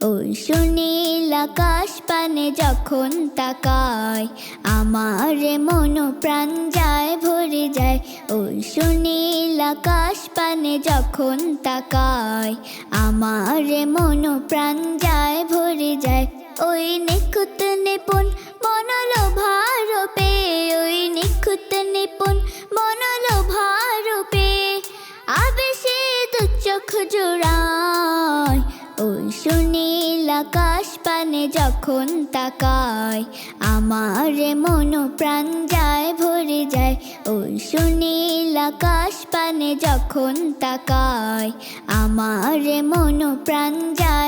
ওই সুনীল আকাশ পানে যখন তাকায়, আমার মন প্রাণ যায়, ভরে যায়। ওই সুনীল আকাশ পানে যখন তাকায়, আমার মন প্রাণ যায়, ভরে যায়। ওই নিখুঁত নিপুণ বনলো ভারপে ওই নিখুঁত নিপুণ বনলো ভারপে আবেশে দু চোখ ওই সুনীল আকাশ পানে যখন তাকায়, আমার মন প্রাণ যায়, ভরে যায়। ওই সুনীল আকাশ পানে যখন তাকায়, আমার মন প্রাণ যায়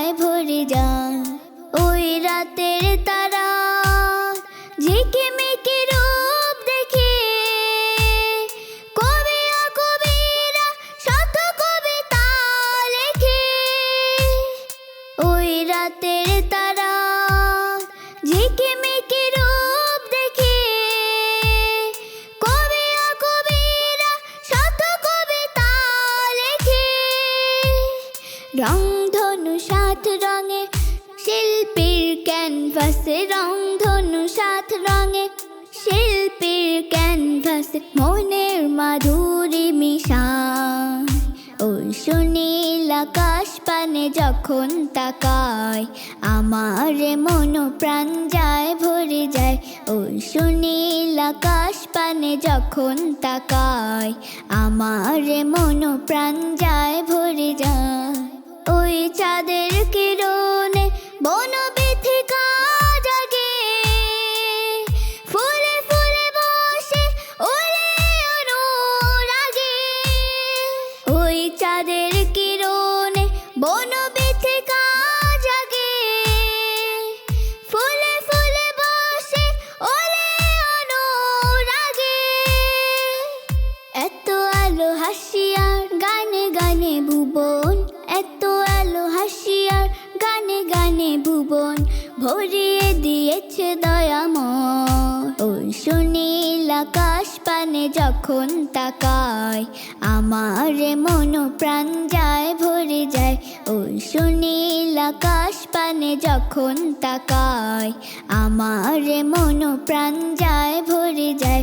ধনু সাত রঙে, শিল্পীর ক্যানভাসে রং ধনু সাত রঙে। শিল্পীর ক্যানভাসে মনের মাধুরী মিশা ওই সুনীল আকাশ পানে যখন তাকায়, আমার মন প্রাণ যায়, ভরে যায়। ওই সুনীল আকাশ পানে যখন তাকায়, আমার মন প্রাণ যায়, ভরে যায়। চাঁদের কিরণে বন জাগে ফুলে ফুলে বসে ওলে অনুরাগে ওই চাঁদের কিরণে বন বিথিকা জাগে ফুলে ফুলে বসে ওলে এত আলো হাসিয়ার ভরিয়ে দিয়েছে দয়াময় ওই সুনীল আকাশ পানে যখন তাকায়, আমার মন প্রাণ যায়, ভরে যায়। ওই সুনীল আকাশ পানে যখন তাকায়, আমার মন প্রাণ যায়, ভরে যায়।